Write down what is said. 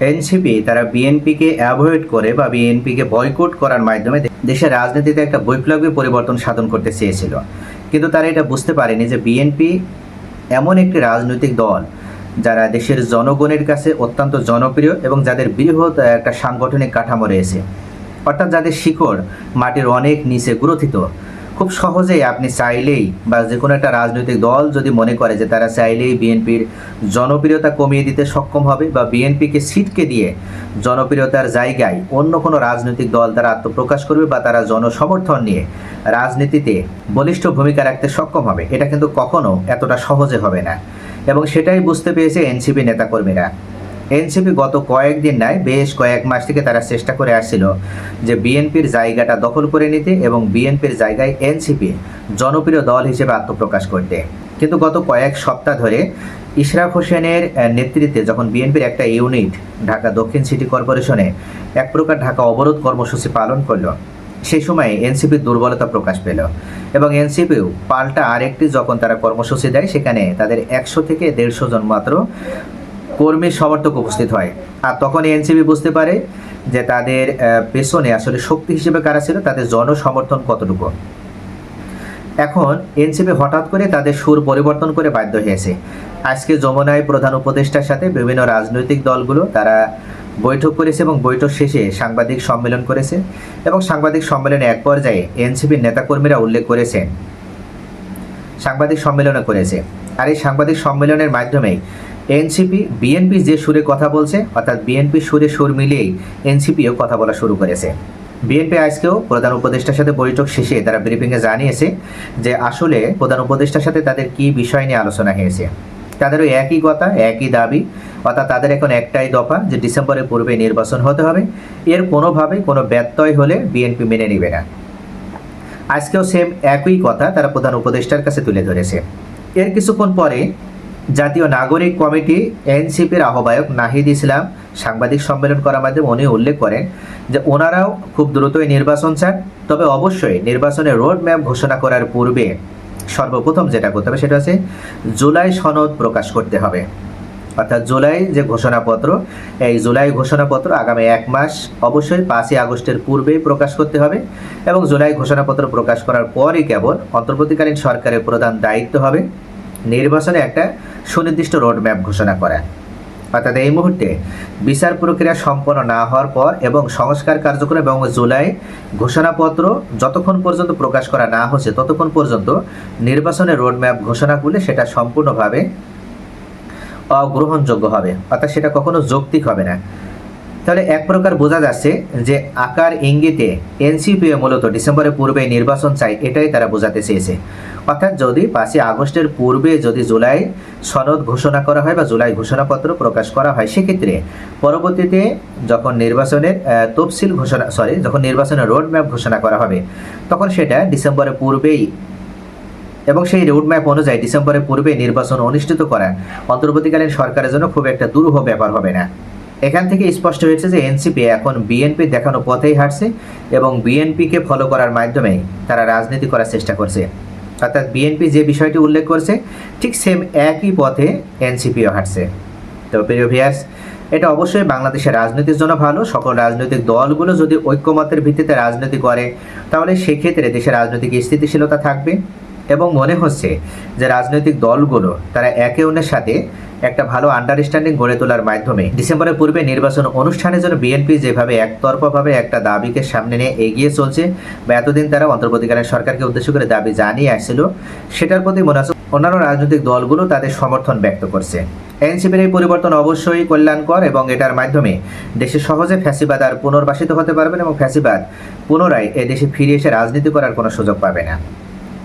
NCP তারা বিএনপিকে avoid করে বা বিএনপিকে বয়কট করার মাধ্যমে দেশের রাজনীতিতে একটা বৈপ্লবিক পরিবর্তন সাধন করতে চেয়েছিল। কিন্তু তারা এটা বুঝতে পারেনি যে বিএনপি এমন একটি রাজনৈতিক দল যারা দেশের জনগণের কাছে অত্যন্ত জনপ্রিয় এবং যাদের বৃহৎ একটা সাংগঠনিক কাঠামো রয়েছে। অর্থাৎ যাদের শিকড় মাটির অনেক নিচে গ্রথিত। খুব সহজেই আপনি চাইলেই বা যে কোনো একটা রাজনৈতিক দল যদি মনে করে যে তারা চাইলেই বিএনপির জনপ্রিয়তা কমিয়ে দিতে সক্ষম হবে বা বিএনপিকে সিটকে দিয়ে জনপ্রিয়তার জায়গায় অন্য কোনো রাজনৈতিক দল তারা আত্মপ্রকাশ করবে বা তারা জনসমর্থন নিয়ে রাজনীতিতে বলিষ্ঠ ভূমিকা রাখতে সক্ষম হবে, এটা কিন্তু কখনো এতটা সহজে হবে না। এবং সেটাই বুঝতে পেরেছে এনসিপি নেতাকর্মীরা। এনসিপি গত কয়েকদিন নয় বেশ কয়েক মাস থেকে তারা চেষ্টা করে আসছিল যে বিএনপির জায়গাটা দখল করে নিতে এবং বিএনপির জায়গায় এনসিপি জনপ্রিয় দল হিসেবে আত্মপ্রকাশ করতে। কিন্তু গত কয়েক সপ্তাহ ধরে ইশরাক হোসেনের নেতৃত্বে যখন বিএনপির একটা ইউনিট, ঢাকা দক্ষিণ সিটি কর্পোরেশনে, এক প্রকার ঢাকা অবরোধ কর্মসূচি পালন করল, সেই সময় এনসিপির দুর্বলতা প্রকাশ পেল এবং এনসিপিও পাল্টা আরেকটি যখন তারা কর্মসূচি দেয়, সেখানে তাদের একশো থেকে দেড়শো জন মাত্র কর্মী সমর্থক উপস্থিত হয়। আর তখন এনসিপি বুঝতে পারে যে তাদের পেছনে আসলে শক্তি হিসেবে কারা ছিল, তাদের জনসমর্থন কতটুকু। এখন এনসিপি হঠাৎ করে তাদের সুর পরিবর্তন করে বাধ্য হয়েছে। আজকে যমুনায় প্রধান উপদেষ্টার সাথে বিভিন্ন রাজনৈতিক দলগুলো তারা বৈঠক করেছে এবং বৈঠক শেষে সাংবাদিক সম্মেলন করেছে এবং সাংবাদিক সম্মেলনে এক পর্যায়ে এনসিপির নেতাকর্মীরা উল্লেখ করেছেন। সাংবাদিক সম্মেলনে করেছে। আর এই সাংবাদিক সম্মেলনের মাধ্যমে এনসিপি, বিএনপি যে সুরে কথা বলছে, অর্থাৎ বিএনপি সুরে সুর মিলিয়েই এনসিপিও কথা বলা শুরু করেছে। বিএনপি আজকেও প্রধান উপদেষ্টার সাথে বৈঠক শেষে তারা ব্রিফিংয়ে জানিয়েছে যে আসলে প্রধান উপদেষ্টার সাথে তাদের কি বিষয় নিয়ে আলোচনা হয়েছে। তাদেরও একই কথা, একই দাবি, অর্থাৎ তাদের এখন একটাই দফা যে ডিসেম্বরের পূর্বে নির্বাচন হতে হবে। এর কোনোভাবেই কোনো ব্যত্যয় হলে বিএনপি মেনে নেবে না। আজকেও সেম একই কথা তারা প্রধান উপদেষ্টার কাছে তুলে ধরেছে। এর কিছুক্ষণ পরে জাতীয় নাগরিক কমিটি এনসিপির আহ্বায়ক নাহিদ ইসলাম সাংবাদিক সম্মেলন করার মাধ্যমে উনি উল্লেখ করেন যে ওনারাও খুব দ্রুতই নির্বাচন চান, তবে অবশ্যই নির্বাচনের রোড ম্যাপ ঘোষণা করার পূর্বে সর্বপ্রথম যেটা করতে হবে সেটা হচ্ছে জুলাই সনদ প্রকাশ করতে হবে। অর্থাৎ জুলাই যে ঘোষণাপত্র, এই জুলাই ঘোষণাপত্র আগামী এক মাস, অবশ্যই পাঁচই আগস্টের পূর্বেই প্রকাশ করতে হবে এবং জুলাই ঘোষণাপত্র প্রকাশ করার পরই কেবল অন্তর্বর্তীকালীন সরকারের প্রধান দায়িত্ব হবে। নির্বাচনে একটা সুনির্দিষ্ট রোডম্যাপ ঘোষণা করা অর্থাৎ এই মুহূর্তে বিচার প্রক্রিয়া সম্পন্ন না হওয়ার পর এবং সংস্কার কার্যক্রম এবং জুলাই ঘোষণাপত্র যতক্ষণ পর্যন্ত প্রকাশ করা না হচ্ছে, ততক্ষণ পর্যন্ত নির্বাচনের রোডম্যাপ ঘোষণা করলে সেটা সম্পূর্ণভাবে অগ্রহণযোগ্য হবে। অর্থাৎ সেটা কখনো যৌক্তিক হবে না। তাহলে এক প্রকার বোঝা যাচ্ছে যে আকার ইঙ্গিতে এনসিপিও মূলত ডিসেম্বরের পূর্বে নির্বাচন চাই, এটাই তারা বোঝাতে চেয়েছে। অর্থাৎ যদি পাঁচই আগস্টের পূর্বে যদি জুলাই সনদ ঘোষণা করা হয় বা জুলাই ঘোষণাপত্র প্রকাশ করা হয়, সেক্ষেত্রে পরবর্তীতে যখন নির্বাচনের তফসিল ঘোষণা সরি যখন নির্বাচনের রোড ম্যাপ ঘোষণা করা হবে, তখন সেটা ডিসেম্বরের পূর্বেই এবং সেই রোডম্যাপ অনুযায়ী ডিসেম্বরের পূর্বে নির্বাচন অনুষ্ঠিত করা অন্তর্বর্তীকালীন সরকারের জন্য খুব একটা দুরূহ ব্যাপার হবে না। এখান থেকে স্পষ্ট হয়েছে যে এনসিপি এখন বিএনপির দেখানো পথেই হাঁটছে এবং বিএনপিকে ফলো করার মাধ্যমে তারা রাজনীতি করার চেষ্টা করছে। অর্থাৎ বিএনপি যে বিষয়টি উল্লেখ করছে, ঠিক সেম একই পথে এনসিপিও হাঁটছে। তো প্রিয় ভিয়ার্স এটা অবশ্যই বাংলাদেশের রাজনীতির জন্য ভালো। সকল রাজনৈতিক দলগুলো যদি ঐক্যমতের ভিত্তিতে রাজনীতি করে, তাহলে সেক্ষেত্রে দেশের রাজনৈতিক স্থিতিশীলতা থাকবে। এবং মনে হচ্ছে যে রাজনৈতিক দলগুলো তারা একে অন্যের সাথে একটা ভালো আন্ডারস্ট্যান্ডিং গড়ে তোলার মাধ্যমে ডিসেম্বরের পূর্বে নির্বাচন অনুষ্ঠানের জন্য বিএনপি যেভাবে একতরফাভাবে একটা দাবিকে সামনে নিয়ে এগিয়ে চলছে বা এতদিন তারা অন্তর্বর্তীকালীন সরকারকে উদ্দেশ্য করে দাবি জানিয়ে আসছিল, সেটার প্রতি মনে হচ্ছে অন্যান্য রাজনৈতিক দলগুলো তাদের সমর্থন ব্যক্ত করছে। এনসিপির এই পরিবর্তন অবশ্যই কল্যাণকর এবং এটার মাধ্যমে দেশে সহজে ফ্যাসিবাদ আর পুনর্বাসিত হতে পারবেন এবং ফ্যাসিবাদ পুনরায় এ দেশে ফিরে এসে রাজনীতি করার কোনো সুযোগ পাবে না।